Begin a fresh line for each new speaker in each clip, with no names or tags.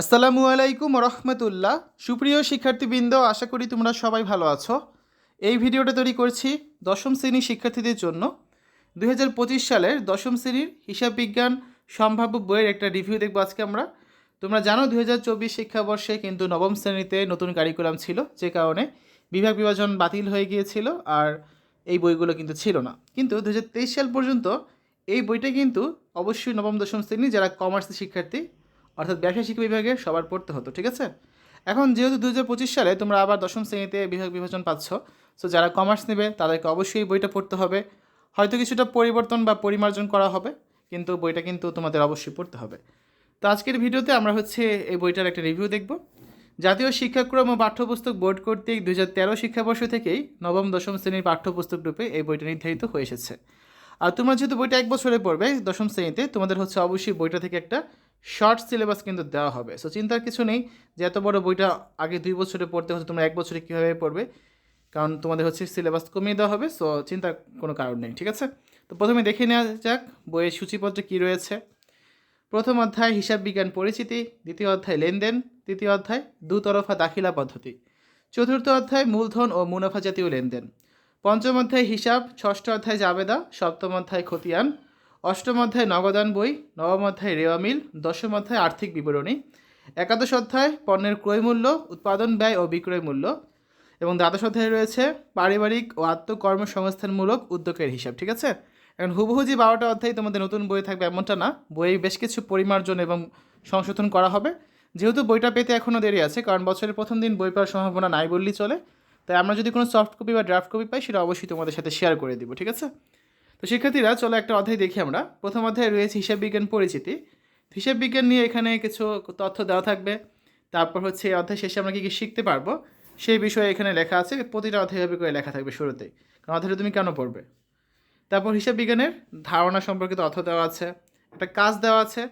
আসসালামু আলাইকুম রহমতুল্লাহ। সুপ্রিয় শিক্ষার্থীবৃন্দ, আশা করি তোমরা সবাই ভালো আছো। এই ভিডিওটা তৈরি করছি দশম শ্রেণির শিক্ষার্থীদের জন্য। দু হাজার পঁচিশ সালের দশম শ্রেণির হিসাব বিজ্ঞান সম্ভাব্য বইয়ের একটা রিভিউ দেখব আজকে আমরা। তোমরা জানো দুই হাজার চব্বিশ শিক্ষাবর্ষে কিন্তু নবম শ্রেণীতে নতুন কারিকুলাম ছিল, যে কারণে বিভাগ বিভাজন বাতিল হয়ে গিয়েছিল আর এই বইগুলো কিন্তু ছিল না। কিন্তু দু হাজার তেইশ সাল পর্যন্ত এই বইটা কিন্তু অবশ্যই নবম দশম শ্রেণি যারা কমার্সের শিক্ষার্থী অর্থাৎ ব্যবসায় শিক্ষা বিভাগে সবার পড়তে হতো, ঠিক আছে? এখন যেহেতু দু হাজার পঁচিশ সালে তোমরা আবার দশম শ্রেণীতে বিভাগ বিভাজন পাচ্ছ সো যারা কমার্স নেবে তাদেরকে অবশ্যই বইটা পড়তে হবে। হয়তো কিছুটা পরিবর্তন বা পরিমার্জন করা হবে, কিন্তু বইটা কিন্তু তোমাদের অবশ্যই পড়তে হবে। তো আজকের ভিডিওতে আমরা হচ্ছে এই বইটার একটা রিভিউ দেখব। জাতীয় শিক্ষাক্রম ও পাঠ্যপুস্তক বোর্ড কর্তৃক দু হাজার তেরো শিক্ষাবর্ষ থেকেই নবম, দশম শ্রেণির পাঠ্যপুস্তক রূপে এই বইটা নির্ধারিত হয়ে এসেছে। আর তোমরা যেহেতু বইটা এক বছরে পড়বে দশম শ্রেণীতে, তোমাদের হচ্ছে অবশ্যই বইটা থেকে একটা শর্ট সিলেবাস কিন্তু দেওয়া হবে। সো চিন্তার কিছু নেই যে এত বড় বইটা আগে দুই বছরে পড়তে হচ্ছে, তোমরা এক বছরে কীভাবে পড়বে? কারণ তোমাদের হচ্ছে সিলেবাস কমিয়ে দেওয়া হবে সো চিন্তার কোনো কারণ নেই, ঠিক আছে? তো প্রথমে দেখে নেওয়া যাক বইয়ের সূচিপত্রে কী রয়েছে। প্রথম অধ্যায়, হিসাব বিজ্ঞান পরিচিতি, দ্বিতীয় অধ্যায়, লেনদেন, তৃতীয় অধ্যায়, দুতরফা দাখিলা পদ্ধতি। চতুর্থ অধ্যায়, মূলধন ও মুনাফা জাতীয় লেনদেন। পঞ্চম অধ্যায়, হিসাব। ষষ্ঠ অধ্যায়, জাবেদা। সপ্তম অধ্যায়, খতিয়ান। অষ্টম অধ্যায় নগদান বই, নবম অধ্যায় রেওয়া মিল, দশম অধ্যায় আর্থিক বিবরণী। একাদশ অধ্যায় পণ্যের ক্রয় মূল্য, উৎপাদন ব্যয় ও বিক্রয় মূল্য। এবং দ্বাদশ অধ্যায়ে রয়েছে পারিবারিক ও আত্মকর্মসংস্থানমূলক উদ্যোগের হিসাব, ঠিক আছে? এখন হুবহু যে বারোটা অধ্যায় তোমাদের নতুন বই থাকবে এমনটা না। বইয়ে বেশ কিছু পরিমার্জন এবং সংশোধন করা হবে। যেহেতু বইটা পেতে এখনও দেরি আছে, কারণ বছরের প্রথম দিন বই পাওয়ার সম্ভাবনা নাই বললেই চলে। তাই আমরা যদি কোনো সফট কপি বা ড্রাফট কপি পাই, সেটা অবশ্যই তোমাদের সাথে শেয়ার করে দিব, ঠিক আছে? তো শিক্ষার্থীরা, চলো একটা অধ্যায় দেখি আমরা। প্রথম অধ্যায় রয়েছে হিসাব বিজ্ঞান পরিচিতি। হিসাব বিজ্ঞান নিয়ে এখানে কিছু তথ্য দেওয়া থাকবে। তারপর হচ্ছে এই অধ্যায় শেষে আমরা কী কী শিখতে পারব, সেই বিষয়ে এখানে লেখা আছে। প্রতিটা অধ্যায় হবে করে লেখা থাকবে শুরুতে। কারণ অধ্যায়টা তুমি কেন পড়বে? তারপর হিসাব বিজ্ঞানের ধারণা সম্পর্কিত অর্থ দেওয়া আছে, একটা কাজ দেওয়া আছে।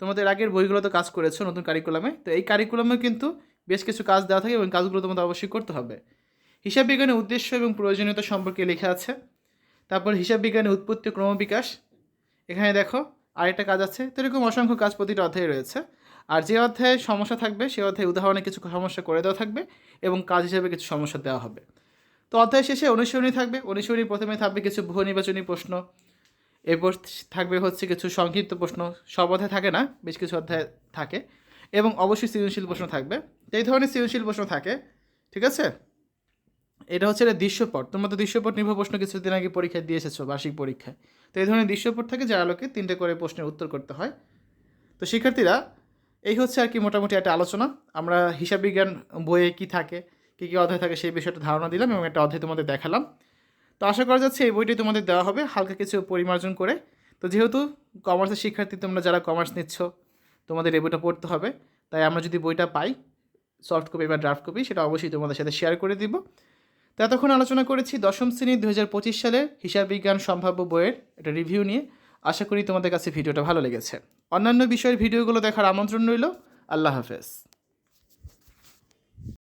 তোমাদের আগের বইগুলো তো কাজ করেছ নতুন কারিকুলামে তো এই কারিকুলামে কিন্তু বেশ কিছু কাজ দেওয়া থাকে এবং কাজগুলো তোমাদের অবশ্যই করতে হবে। হিসাব বিজ্ঞানের উদ্দেশ্য এবং প্রয়োজনীয়তা সম্পর্কে লেখা আছে। তারপর হিসাব বিজ্ঞানের উৎপত্তি ক্রমবিকাশ এখানে দেখো আরেকটা কাজ আছে। তো এরকম অসংখ্য কাজ প্রতিটা অধ্যায়ে রয়েছে। আর যে অধ্যায়ে সমস্যা থাকবে সেই অধ্যায়ে উদাহরণে কিছু সমস্যা করে দেওয়া থাকবে এবং কাজ হিসেবে কিছু সমস্যা দেওয়া হবে। তো অধ্যায় শেষে অনুসরণী থাকবে। অনুসরণী প্রথমে থাকবে কিছু বহু নির্বাচনী প্রশ্ন। এরপর থাকবে হচ্ছে কিছু সংক্ষিপ্ত প্রশ্ন। সব অধ্যায় থাকে না, বেশ কিছু অধ্যায় থাকে। এবং অবশ্যই সৃজনশীল প্রশ্ন থাকবে। এই ধরনের সৃজনশীল প্রশ্ন থাকে, ঠিক আছে? এটা হচ্ছে এটা দৃশ্যপট। তোমরা তো দৃশ্যপট নির্ভর প্রশ্ন কিছুদিন আগে পরীক্ষায় দিয়ে এসেছ, বার্ষিক পরীক্ষায়। তো এই ধরনের দৃশ্যপট থাকে যার আলোকে তিনটে করে প্রশ্নের উত্তর করতে হয়। তো শিক্ষার্থীরা, এই হচ্ছে আর কি মোটামুটি একটা আলোচনা। আমরা হিসাব বিজ্ঞান বইয়ে কী থাকে, কী কী অধ্যায় থাকে সেই বিষয়টা ধারণা দিলাম এবং একটা অধ্যায় তোমাদের দেখালাম। তো আশা করা যাচ্ছে এই বইটি তোমাদের দেওয়া হবে হালকা কিছু পরিমার্জন করে। তো যেহেতু কমার্সের শিক্ষার্থী তোমরা যারা কমার্স নিচ্ছ, তোমাদের এই বইটা পড়তে হবে। তাই আমরা যদি বইটা পাই সফট কপি বা ড্রাফট কপি সেটা অবশ্যই তোমাদের সাথে শেয়ার করে দিব। তো এতক্ষণ আলোচনা করেছি দশম শ্রেণির দু হাজার পঁচিশ সালের হিসাব বিজ্ঞান সম্ভাব্য বইয়ের একটা রিভিউ নিয়ে। আশা করি তোমাদের কাছে ভিডিওটা ভালো লেগেছে। অন্যান্য বিষয়ের ভিডিওগুলো দেখার আমন্ত্রণ রইল। আল্লাহ হাফেজ।